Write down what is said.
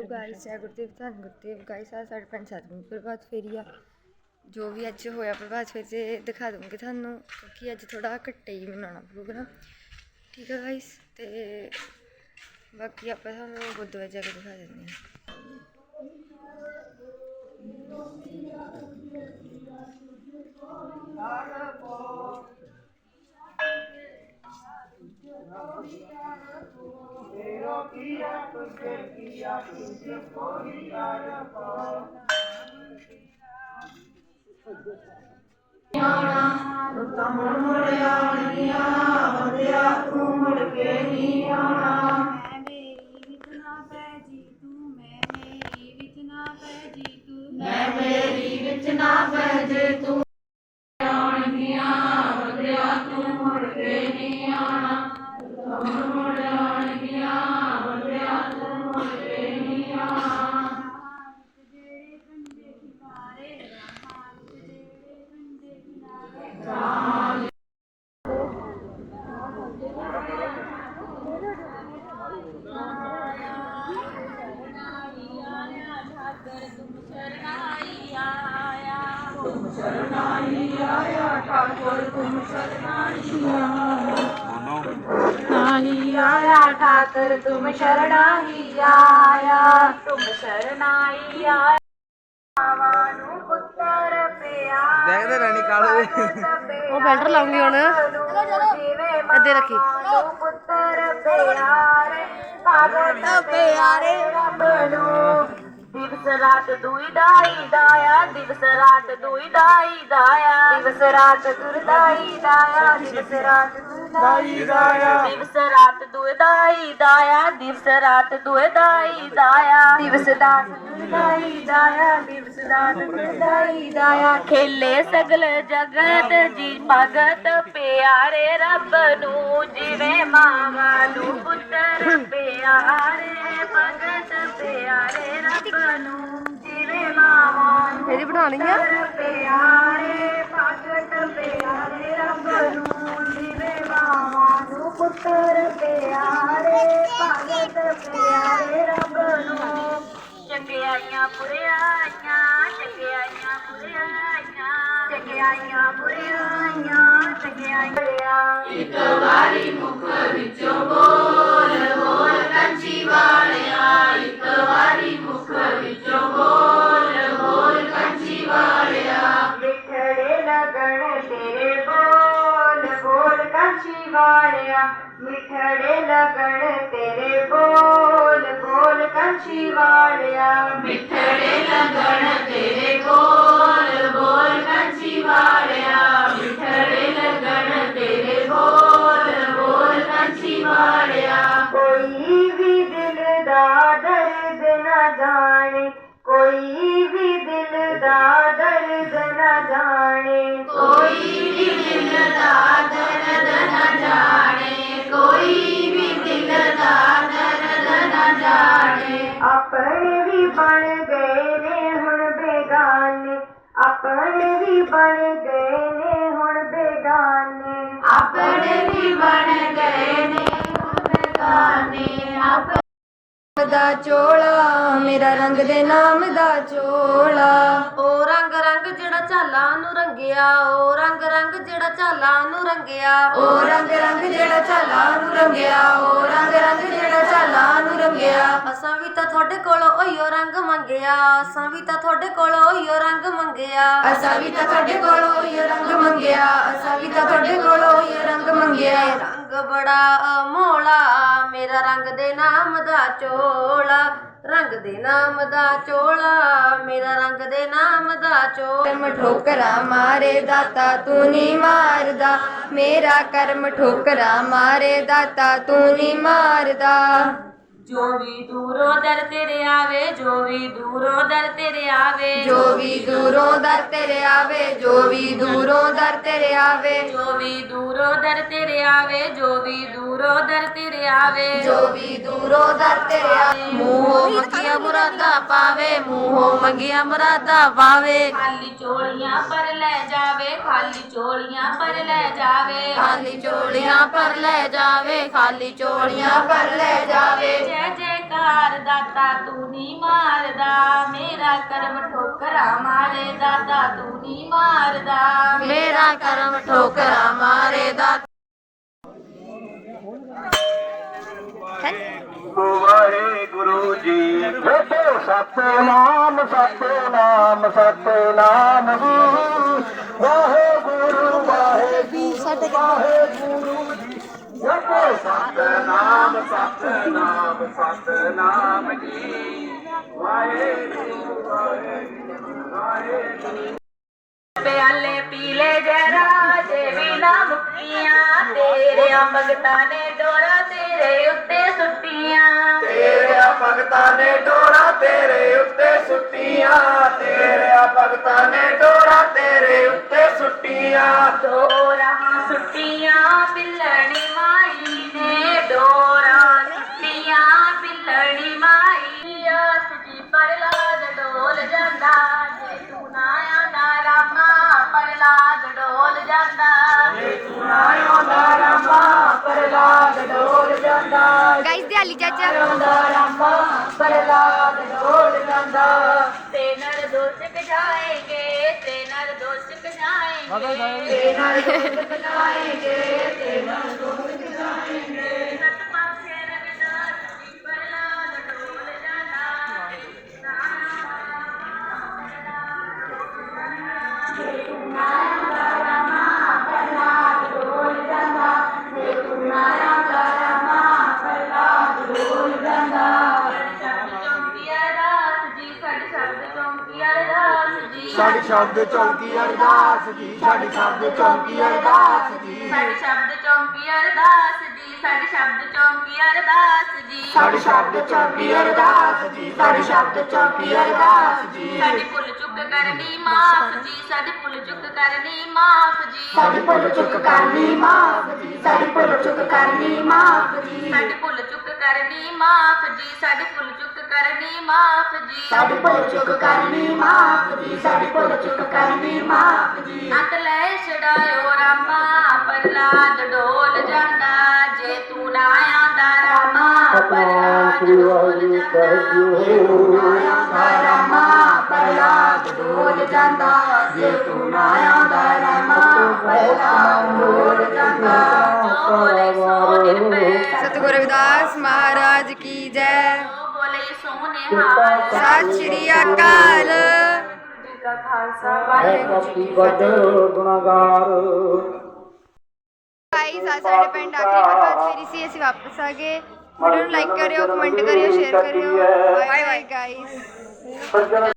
Hello guys ਜੈ ਗੁਰਦੇਵ ਧੰਨ Gurdev guys ਆ ਸਾਡੇ ਪਿੰਡ ਸਤਿਗੁਰੂ ਪ੍ਰਭਾਤ ਫੇਰੀ ਆ ਜੋ ਵੀ ਅੱਜ ਹੋਇਆ ਪ੍ਰਭਾਤ ਫੇਰੀ ਤੇ ਦਿਖਾ ਦੂੰਗੀ ਤੁਹਾਨੂੰ ਕਿਉਂਕਿ ਅੱਜ ਥੋੜਾ ਘੱਟੇ ਹੀ ਮਨਾਉਣਾ ਪ੍ਰੋਗਰਾਮ ਠੀਕ ਹੈ ਗਾਇਸ ਤੇ ਬਾਕੀ ਆਪਾਂ ਤੁਹਾਨੂੰ ਗੁਰਦੁਆਰੇ ਜਾ ਕੇ ਦਿਖਾ ਦਿੰਦੇ ਹਾਂ ਮੈਂ ਮੇਰੀ ਵਿੱਚ ਨਾ ਪੈ ਜੀ ਤੂੰ ਮੈਂ ਮੇਰੀ ਵਿੱਚ ਨਾ ਪੈ ਜੀ ਤੂੰ ਮੈਂ ਮੇਰੀ ਵਿੱਚ ਨਾ ਪੈ ਜੀ ਤੂੰ ਜਿਹੜੇ ਸ਼ਰਨਾਈ ਆਇਆ ਠਾਕੁਰ ਤੁਮ ਸ਼ਰਨਾਈ ਆਇਆ ਠਾਕਰ ਤੁਮ ਸ਼ਰਨਾਈ ਆਇਆ ਤੁਮ ਸ਼ਰਨਾਈ ਆਇਆ ਨੂੰ ਪੁੱਤਰ ਪਿਆ ਦੇਖਦੇ ਰਹਿਣੀ ਕਾਲੂ ਉਹ ਫਿਲਟਰ ਲਾਉਂਗੀ ਹੁਣ ਅੱਦੇ ਰੱਖੀ ਪੁੱਤਰ ਪਿਆਰੇ ਭਗਤ ਪਿਆਰੇ ਰੱਬ दिवस रात दुई दाई दाया दिवस रात दुई दाई दाया। दिवस रात दुर्दाई दाया दिवस रात दाया। दिवस रात दुर्दाई दाया दिवस रात दुर्दाई दाया। दिवस रात दुर्दाई दाया दिवस रात दुर्दाई दाया। खेले सगल जगत जी भगत प्यारे रब नू जिवे मावा पुत्र प्यारे भगत प्यारे रब ਭਗਤ ਪਿਆਰੇ ਜਿਵੇਂ ਮਾਵਾ ਆ? ਪਿਆਰੇ ਭਗਤ ਪਿਆਰੇ ਰੱਬ ਨੂੰ ਜਿਵੇਂ ਮਾਵਾ ਨੂੰ ਪੁੱਤਰ ਪਿਆਰੇ ਭਗਤ ਪਿਆਰੇ ਰੱਬ ਨੂੰ ਚੰਗਿਆਈਆਂ ਬੁਰਿਆਈਆਂ ਚੰਗਿਆਈਆਂ ਬੁਰਿਆਈਆਂ ਚੰਗਿਆਈਆਂ ਬੁਰਿਆਈਆਂ ਚੰਗਿਆਈਆਂ ਇੱਕ ਵਾਰੀ ਮੁਖ ਵਿੱਚੋਂ ਸ਼ਿਵਾੜਿਆ ਕੰਚੀ ਵਾਲਿਆ ਮਿੱਠੜੇ ਲੱਗਣ ਤੇਰੇ ਬੋਲ ਬਣ ਗਏ ਨੇ ਹੁਣ ਬੇਗਾਨੇ। ਆਪਣੇ ਵੀ ਬਣ ਗਏ ਨੇ ਹੁਣ ਬੇਗਾਨੇ। ਆਪਣੇ ਵੀ ਬਣ ਗਏ ਨੇ ਹੁਣ ਬੇਗਾਨੇ। ਆਪਣੇ ਦਾ ਚੋਲਾ ਮੇਰਾ ਰੰਗ ਦੇ ਨਾਮ ਦਾ ਚੋਲਾ। ਉਹ ਰੰਗ ਰੰਗ ਜਿਹੜਾ ਝਾਲਾਂ ਨੂੰ ਰੰਗਿਆ ਉਹ ਰੰਗ ਰੰਗ ਜਿਹੜਾ ਝਾਲਾਂ ਨੂੰ ਰੰਗਿਆ। ਉਹ ਰੰਗ ਰੰਗ ਜਿਹੜਾ ਝਾਲਾਂ ਨੂੰ ਰੰਗਿਆ ਉਹ ਰੰਗ ਰੰਗ ਜਿਹੜਾ ਝਾਲਾਂ ਨੂੰ ਅਸਾਂ ਵੀ ਤਾਂ ਤੁਹਾਡੇ ਕੋਲੋਂ ਉਹੀਓ ਰੰਗ ਮੰਗਿਆ ਅਸਾਂ ਵੀ ਤਾਂ ਤੁਹਾਡੇ ਕੋਲੋਂ ਉਹੀਓ ਰੰਗ ਮੰਗਿਆ। ਅਸਾਂ ਵੀ ਤਾਂ ਤੁਹਾਡੇ ਕੋਲੋਂ ਇਹ ਰੰਗ ਮੰਗਿਆ ਅਸਾਂ ਵੀ ਤਾਂ ਤੁਹਾਡੇ ਕੋਲੋਂ ਇਹ ਰੰਗ ਮੰਗਿਆ। ਰੰਗ ਬੜਾ ਅਮੋਲਾ ਮੇਰਾ ਰੰਗ ਦੇ ਨਾਮ ਦਾ ਚੋਲਾ। ਰੰਗ ਦੇ ਨਾਮ ਦਾ ਚੋਲਾ ਮੇਰਾ ਰੰਗ ਦੇ ਨਾਮ ਦਾ ਚੋਲਾ। ਕਰਮ ਠੋਕਰਾ ਮਾਰੇ ਦਾਤਾ ਤੂੰ ਨਹੀਂ ਮਾਰਦਾ। ਮੇਰਾ ਕਰਮ ਠੋਕਰਾ ਮਾਰੇ ਦਾਤਾ ਤੂੰ ਨਹੀਂ ਮਾਰਦਾ। ਜੋ ਵੀ ਦੂਰੋਂ ਦਰ ਤੇਰੇ ਆਵੇ ਜੋ ਵੀ ਦੂਰੋਂ ਦਰ ਤੇਰੇ ਆਵੇ ਜੋ ਵੀ ਦੂਰੋਂ ਦਰ ਤੇਰੇ ਆਵੇ ਜੋ ਵੀ ਦੂਰੋਂ ਦਰ ਤੇਰੇ ਆਵੇ ਜੋ ਵੀ ਦੂਰੋਂ ਦਰ ਤੇਰੇ ਆਵੇ ਜੋ ਵੀ ਦੂਰੋਂ ਦਰ ਤੇਰੇ ਆਵੇ ਜੋ ਵੀ ਦੂਰੋਂ ਦਰ ਤੇਰੇ ਆਵੇ। ਮੁਰਾਦਾਂ ਪਾਵੇ ਮੂੰਹੋਂ ਮੰਗੀਆਂ ਮੁਰਾਦਾਂ ਪਾਵੇ ਖਾਲੀ ਚੋਲੀਆਂ ਪਰ ਲੈ ਜਾਵੇ ਖਾਲੀ ਚੋਲੀਆਂ ਪਰ ਲੈ ਜਾਵੇ। ਖਾਲੀ ਚੋਲੀਆਂ ਪਰ ਲੈ ਜਾਵੇ ਖਾਲੀ ਚੋਲੀਆਂ ਪਰ ਲੈ ਜਾਵੇ। ਜੈ ਜੈਕਾਰ ਦਾਤਾ ਤੂੰ ਨੀ ਮਾਰਦਾ ਮੇਰਾ ਕਰਮ ਠੋਕਰਾਂ ਮਾਰੇ ਦਾਤਾ ਤੂੰ ਨੀ ਮਾਰਦਾ। ਮੇਰਾ ਕਰਮ ਠੋਕਰਾਂ ਮਾਰੇ ਦਾ ਵਾਹਿਗੁਰੂ ਜੀ। ਬੇਟੇ ਸਤਨਾਮ ਸਤਨਾਮ ਸਤਨਾਮ ਜੀ। ਵਾਹਿਗੁਰੂ ਵਾਹਿਗੁਰੂ ਵਾਹਿਗੁਰੂ ਜੀ। ਬੇਟੇ ਸਤਨਾਮ ਸਤਨਾਮ ਸਤਨਾਮ ਜੀ। ਵਾਹਿਗੁਰੂ ਵਾਹਿਗੁਰੂ ਵਾਹਿਗੁਰੂ। ਪਿਆਲੇ ਪੀਲੇ ਜਰਾ ਜੇ ਵੀ ਨਾ ਮੁਕੀਆਂ ਤੇਰੇ ਭਗਤਾਂ ਨੇ ਡੋਰਾ ਤੇਰੇ ਉੱਤੇ ਸੁੱਟੀਆਂ। ਤੇਰੇ ਭਗਤਾਂ ਨੇ ਡੋਰਾ ਤੇਰੇ ਉੱਤੇ ਸੁੱਟੀਆਂ। ਤੇਰੇ ਭਗਤਾਂ ਨੇ ਡੋਰਾ ਤੇਰੇ ਉੱਤੇ ਸੁੱਟੀਆਂ। ਡੋਰਾ ਸੁੱਟੀਆਂ ਪਿੱਲਣੀ ਮਾਈ ਚਾਚਾ। ਰੋਂਦਾ ਰਾਮਾ ਪ੍ਰਲਾਦ ਡੋਲ ਜਾਂਦਾ। ਤੇ ਨਰ ਦੋਸਤ ਕਜਾਏਗੇ ਤੇ ਨਰ ਦੋਸਤ ਕਜਾਏਗੇ ਤੇ ਨਰ ਦੋਸਤ ਕਜਾਏਗੇ ਤੇ ਨਰ ਦੋਸਤ ਸਾਡੀ ਸ਼ਬਦ ਚੌਂਕੀ ਅਰਦਾਸ ਜੀ ਸਾਡੀ ਸ਼ਬਦ ਚੌਂਕੀ ਅਰਦਾਸ ਜੀ। ਸਾਡੇ ਸ਼ਬਦ ਚੌਂਕੀ ਅਰਦਾਸ ਜੀ ਸਾਡੇ ਸ਼ਬਦ ਚੌਂਕੀ ਅਰਦਾਸ ਜੀ। ਸਾਡੀ ਸ਼ਬਦ ਚੌਂਕੀ ਅਰਦਾਸ ਜੀ ਸਾਡੀ ਸ਼ਬਦ ਚੌਂਕੀ ਅਰਦਾਸ ਜੀ। ਸਾਡੀ ਭੁੱਲ ਚੁੱਕ ਕਰਨੀ ਮਾਫ ਜੀ ਸਾਡੀ ਭੁੱਲ ਚੁੱਕ ਕਰਨੀ ਮਾਫ ਜੀ। ਸਾਡੀ ਭੁੱਲ ਚੁੱਕ ਕਰਨੀ ਮਾਫ ਜੀ ਸਾਡੀ ਭੁੱਲ ਚੁੱਕ ਕਰਨੀ ਮਾਫ ਜੀ। ਸਾਡੀ ਭੁੱਲ ਚੁੱਕ ਕਰਨੀ ਮਾਫ ਜੀ ਸਾਡੀ ਭੁੱਲ ਚੁੱਕ ਕਰਨੀ ਮਾਫ ਜੀ। ਸਾਡੀ ਭੁੱਲ ਚੁੱਕ ਕਰਨੀ ਮਾਫ ਜੀ ਸਾਡੀ ਭੁੱਲ ਚੁੱਕ ਕਰਨੀ ਮਾਫ ਜੀ। ਅੰਤ ਲੈ ਛਡਾਇਓ ਰਾਮਾ ਪ੍ਰਲਾਦ ਡੋਲ ਜਾਂਦਾ ਜੇ ਤੂੰ ਨਾ ਆਂਦਾ ਰਾਮਾ ਪ੍ਰਲਾਦ ਡੋਲ ਜਾਂਦਾ। ਰਾਮਾ ਪ੍ਰਲਾਦ ਡੋਲ ਜਾਂਦਾ। ਜੇ ਤੂੰ ਨਾ ਆਉਂਦਾ ਰਾਮਾ ਪ੍ਰਲਾਦ ਡੋਲ ਜਾਂਦਾ। ਜੋ ਬੋਲੇ ਸੋ ਨਿਰਭੈ ਸਤਿਗੁਰੂ ਰਵਿਦਾਸ ਮਹਾਰਾਜ ਕੀ ਜੈ। ਜੋ ਬੋਲੇ ਸੋ ਨਿਹਾਲ ਸਤਿ ਸ਼੍ਰੀ ਅਕਾਲ। ਜੀ ਕਾ ਖਾਲਸਾ। ਵਾਹਿਗੁਰੂ ਜੀ ਕੀ ਵੱਡ ਗੁਨਾਹਗਾਰ। ਗਾਈਸ ਆ ਸਾਡੇ ਪਿੰਡ ਆਖਰੀ ਪ੍ਰਭਾਤ ਫੇਰੀ ਸੀ ਅਸੀਂ ਵਾਪਸ ਆ ਗਏ। ਵੀਡੀਓ ਨੂੰ ਲਾਈਕ ਕਰਿਓ ਕਮੈਂਟ ਕਰਿਓ ਸ਼ੇਅਰ ਕਰਿਓ। ਬਾਏ ਬਾਏ ਗਾਈਸ ਸੱਜਣ